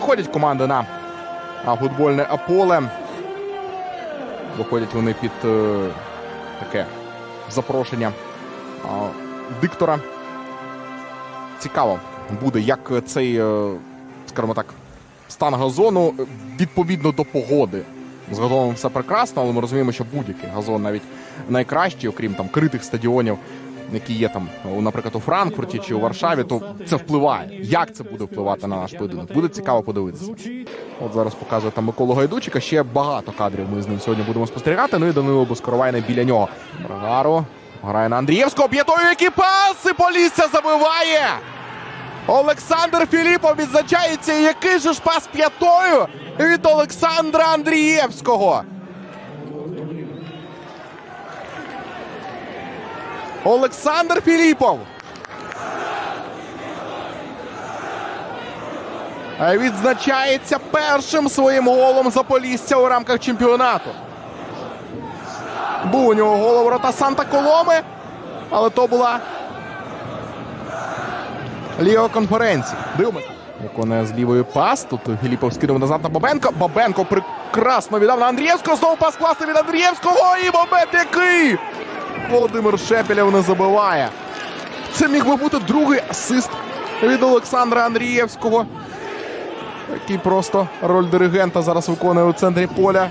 Виходять команди на футбольне поле. Виходять вони під е, таке запрошення а, диктора. Цікаво буде, як цей, е, скажімо так, стан газону е, відповідно до погоди. З все прекрасно, але ми розуміємо, що будь-який газон, навіть найкращий, окрім там критих стадіонів, які є там, наприклад, у Франкфурті чи у Варшаві, то це впливає. Як це буде впливати на наш поєдинок? Буде цікаво подивитися. От зараз показує там Миколу Гайдучика. Ще багато кадрів ми з ним сьогодні будемо спостерігати. Ну і Данило Боскоровайне біля нього. Брагару грає на Андрієвського. П'ятою який пас! І Полісся забиває! Олександр Філіпов відзначається. Який же ж пас п'ятою від Олександра Андрієвського. Олександр Філіпов. Е, Відзначається першим своїм голом за Полісся у рамках чемпіонату. Був у нього гол ворота Санта Коломи, але то була Ліга конференції. Дивимось. Виконує з лівої пас. Тут Філіпов скинув назад на Бабенко. Бабенко прекрасно віддав на Андрієвського. Знову пас класти від Андрієвського. І Бобет який! Володимир Шепелєв не забиває. Це міг би бути другий асист від Олександра Андрієвського. Який просто роль диригента зараз виконує у центрі поля.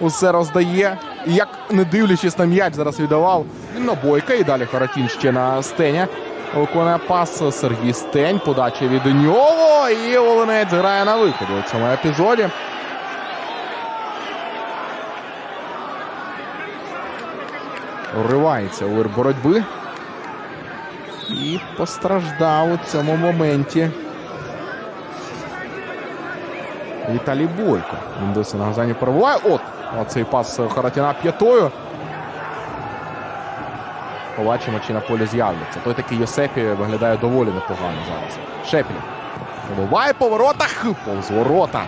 Усе роздає. Як не дивлячись на м'яч, зараз віддавав він на бойка. І далі Харатін ще на стеня. Виконує пас Сергій Стень. Подача від нього. І Волинець грає на виході у цьому епізоді. Уривається у вир боротьби. І постраждав у цьому моменті. Віталій Бойко. Він досі на газані перебуває. От! Оцей пас Харатіна п'ятою. Побачимо, чи на полі з'являться. Той такий Йосепі виглядає доволі непогано зараз. Шепілів. Пробиває по воротах. Повз ворота.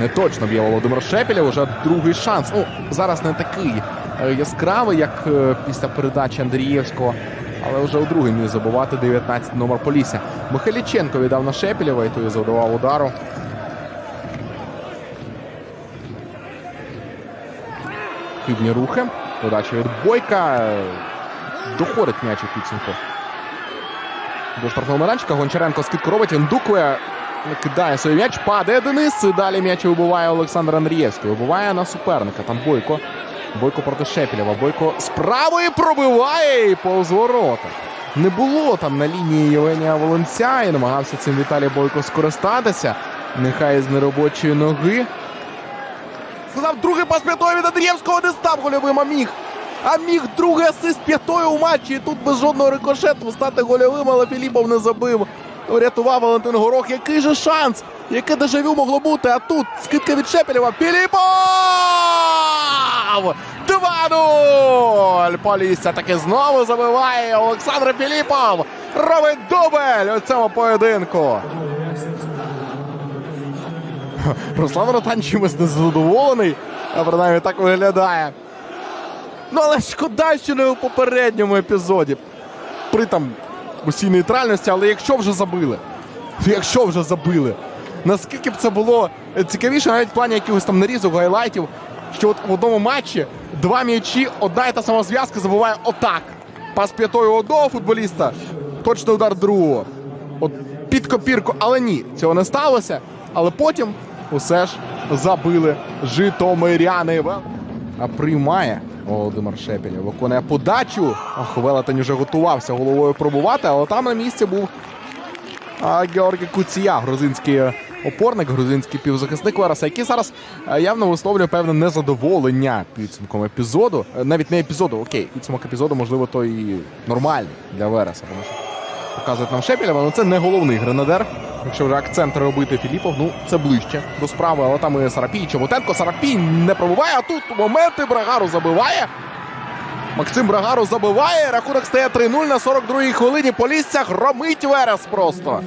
Не точно б'є Володимир Шепілєв. Уже другий шанс. Ну, зараз не такий яскравий, як е, після передачі Андрієвського. Але вже у другий міг забувати 19 номер Полісся. Михайліченко віддав на Шепілєва і той завдавав удару. Хибні рухи. Подача від Бойка. Е, Доходить м'яч у підсумку. До штрафного майданчика. Гончаренко скидку робить. Індукує. Кидає свій м'яч. Падає Денис. Далі м'яч вибиває Олександр Андрієвський. Вибиває на суперника. Там Бойко. Бойко проти Шепілєва. Бойко з пробиває і повз ворота. Не було там на лінії Євгенія Волонця і намагався цим Віталій Бойко скористатися. Нехай з неробочої ноги. Сказав другий пас п'ятою від Андрієвського не став гольовим, а міг. А міг другий асист п'ятою у матчі. І тут без жодного рикошету стати гольовим, але Філіпов не забив. Врятував Валентин Горох. Який же шанс? Яке дежавю могло бути? А тут скидка від Шепелєва. Філіпов! 2-0! Полісся таки знову забиває. Олександр Філіпов робить дубль у цьому поєдинку. Руслан Ротан чимось незадоволений, а принаймні так виглядає. Ну, але шкода, що не у попередньому епізоді. При там усій нейтральності, але якщо вже забили, якщо вже забили, наскільки б це було цікавіше, навіть в плані якихось там нарізок, гайлайтів, що от в одному матчі два м'ячі, одна і та сама зв'язка забуває отак. Пас п'ятою одного футболіста, точний удар другого. От під копірку, але ні, цього не сталося. Але потім усе ж забили житомиряни. А приймає Володимир Шепелєв. Виконує подачу. Ох, Велетень вже готувався головою пробувати, але там на місці був Георгій Куція, грузинський опорник, грузинський півзахисник Вереса, який зараз е, явно висловлює певне незадоволення підсумком епізоду. Е, Навіть не епізоду, окей, підсумок епізоду, можливо, то і нормальний для Вереса. Тому що показують нам Шепілєва, але це не головний гренадер. Якщо вже акцент робити Філіпов, ну це ближче до справи. Але там і Сарапій, Чоботенко. Сарапій не пробиває, а тут моменти Брагару забиває. Максим Брагару забиває. Рахунок стає 3-0 на 42-й хвилині. Полісся громить Верес просто.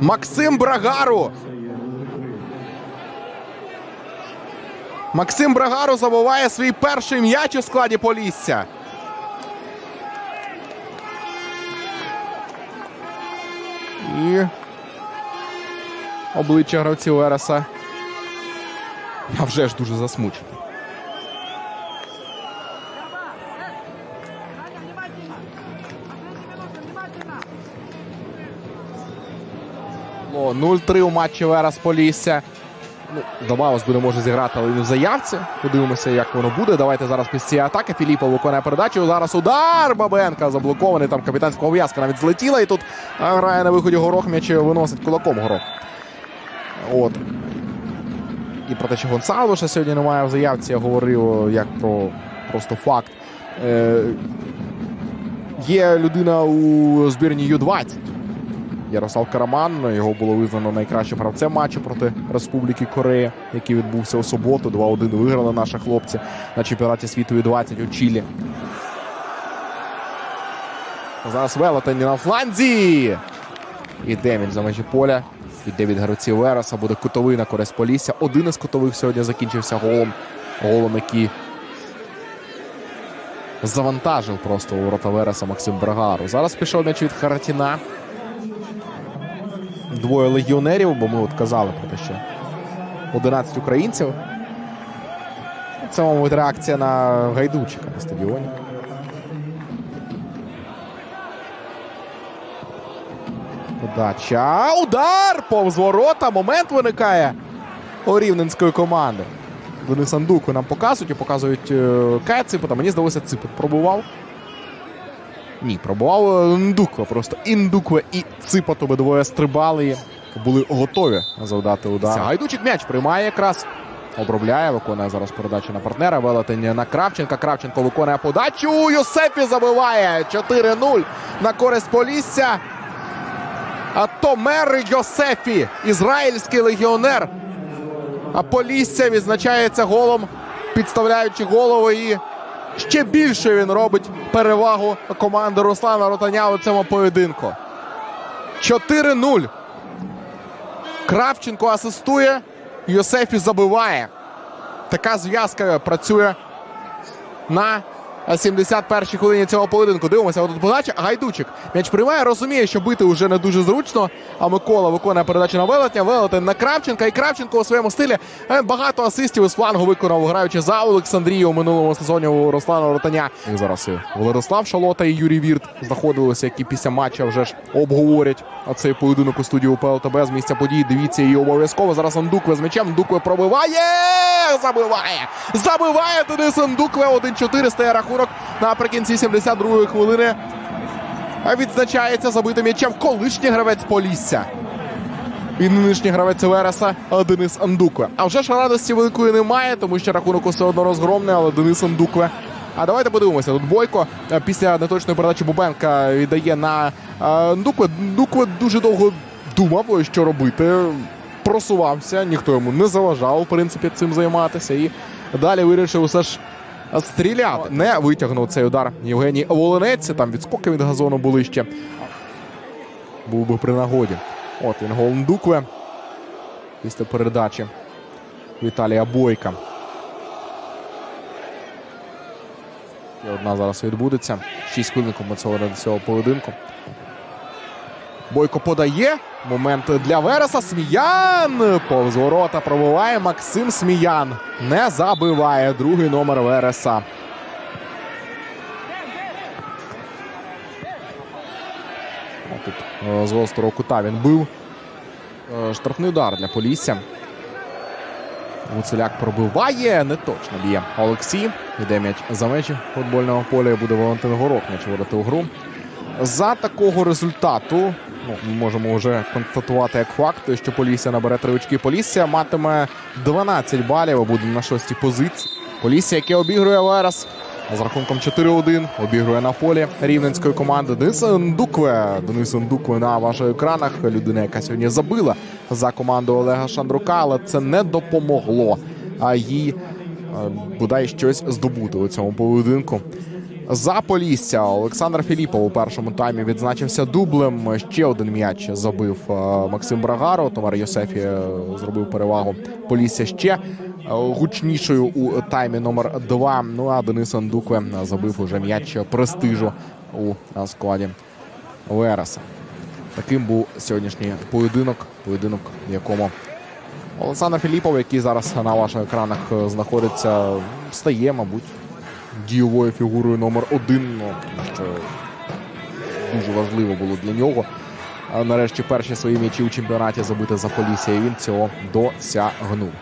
Максим Брагару. Максим Брагару забиває свій перший м'яч у складі Полісся. І обличчя гравців Вереса. А вже ж дуже засмучений. О, 0-3 у матчі Верес Полісся. Ну, би, не може зіграти, але він в заявці. Подивимося, як воно буде. Давайте зараз після цієї атаки. Філіпов виконує передачу. Зараз удар Бабенка заблокований. Там капітанська пов'язка навіть злетіла. І тут грає на виході горох м'яч виносить кулаком горох. От. І про те, що Гонсалвеша сьогодні немає в заявці, я говорив як про просто факт. Е, є людина у збірні Ю-20. Ярослав Караман. Його було визнано найкращим гравцем матчу проти Республіки Корея, який відбувся у суботу. 2-1 виграли наші хлопці на чемпіонаті світу Ю-20 у Чилі. Зараз велетень на фланзі. Іде він за межі поля. Від гравців Вереса. Буде кутовий на користь Полісся. Один із кутових сьогодні закінчився голом. Голом, який завантажив просто у ворота Вереса Максим Брагару. Зараз пішов м'яч від Харатіна. Двоє легіонерів, бо ми от казали про те, що 11 українців. Це, мабуть, реакція на Гайдучика на стадіоні. Подача. Удар! Повз ворота. Момент виникає у рівненської команди. Денис Андуку нам показують і показують е, Кая Мені здалося, Ципот пробував. Ні, пробував е, Ндуква. Просто Індуква і Ципот обидвоє стрибали були готові завдати удар. Гайдучик м'яч приймає якраз. Обробляє, виконує зараз передачу на партнера. Велетень на Кравченка. Кравченко виконує подачу. Йосепі забиває 4-0 на користь Полісся. А Томер Йосефі, ізраїльський легіонер. А Полісся відзначається голом, підставляючи голову. І ще більше він робить перевагу команди Руслана Ротаня у цьому поєдинку. 4-0. Кравченко асистує. Йосефі забиває. Така зв'язка працює на 71-й хвилині цього поєдинку. Дивимося, отут подача. Гайдучик. М'яч приймає, розуміє, що бити вже не дуже зручно. А Микола виконує передачу на Велетня. Велетень на Кравченка. І Кравченко у своєму стилі е, багато асистів із флангу виконав, граючи за Олександрію у минулому сезоні у Руслана Ротаня. І зараз і Владислав Шалота і Юрій Вірт знаходилися, які після матча вже ж обговорять цей поєдинок у студії УПЛ ТБ з місця подій. Дивіться її обов'язково. Зараз Андукве з м'ячем. Андукве пробиває. Забиває! Забиває Денис Андукве. 1-4 стає рахунок наприкінці 72-ї хвилини. Відзначається забитим м'ячем колишній гравець Полісся. І нинішній гравець Вереса Денис Андукве. А вже ж радості великої немає, тому що рахунок все одно розгромний, але Денис Андукве. А давайте подивимося. Тут Бойко е, після неточної передачі Бубенка віддає на е, Ндукве. Ндукве дуже довго думав, що робити. Просувався, ніхто йому не заважав, в принципі, цим займатися. І далі вирішив усе ж стріляти. Не витягнув цей удар Євгеній Волонець. Там відскоки від газону були ще. Був би при нагоді. От він гол Ндукве. Після передачі Віталія Бойка. І одна зараз відбудеться. Шість хвилин до цього поєдинку. Бойко подає. Момент для Вереса. Сміян. Повз ворота пробиває Максим Сміян. Не забиває другий номер Вереса. Тут е, з гострого кута він бив. Е, Штрафний удар для Полісся. Гуцуляк пробиває, не точно б'є. Олексій. Йде м'яч за межі футбольного поля. Буде Валентин Горох м'яч вводити у гру. За такого результату ну, ми можемо вже констатувати як факт, що Полісся набере три очки. Полісся матиме 12 балів, буде на шостій позиції. Полісся, яке обігрує Верес. З рахунком 4-1 обігрує на полі рівненської команди. Денис Ндукве. Денис Ндукве на ваших екранах. Людина, яка сьогодні забила за команду Олега Шандрука, але це не допомогло. А їй е, бодай щось здобути у цьому поєдинку. За Полісся Олександр Філіпов у першому таймі відзначився дублем. Ще один м'яч забив е, Максим Брагаро. Томар Йосефі е, зробив перевагу Полісся ще е, гучнішою у таймі номер 2 Ну а Денис Андукве забив уже м'яч престижу у складі Вереса. Таким був сьогоднішній поєдинок, поєдинок, в якому Олександр Філіпов, який зараз на ваших екранах знаходиться, стає, мабуть, дієвою фігурою номер один. Ну, що дуже важливо було для нього. Нарешті перші свої м'ячі у чемпіонаті забити за Полісся, він цього досягнув.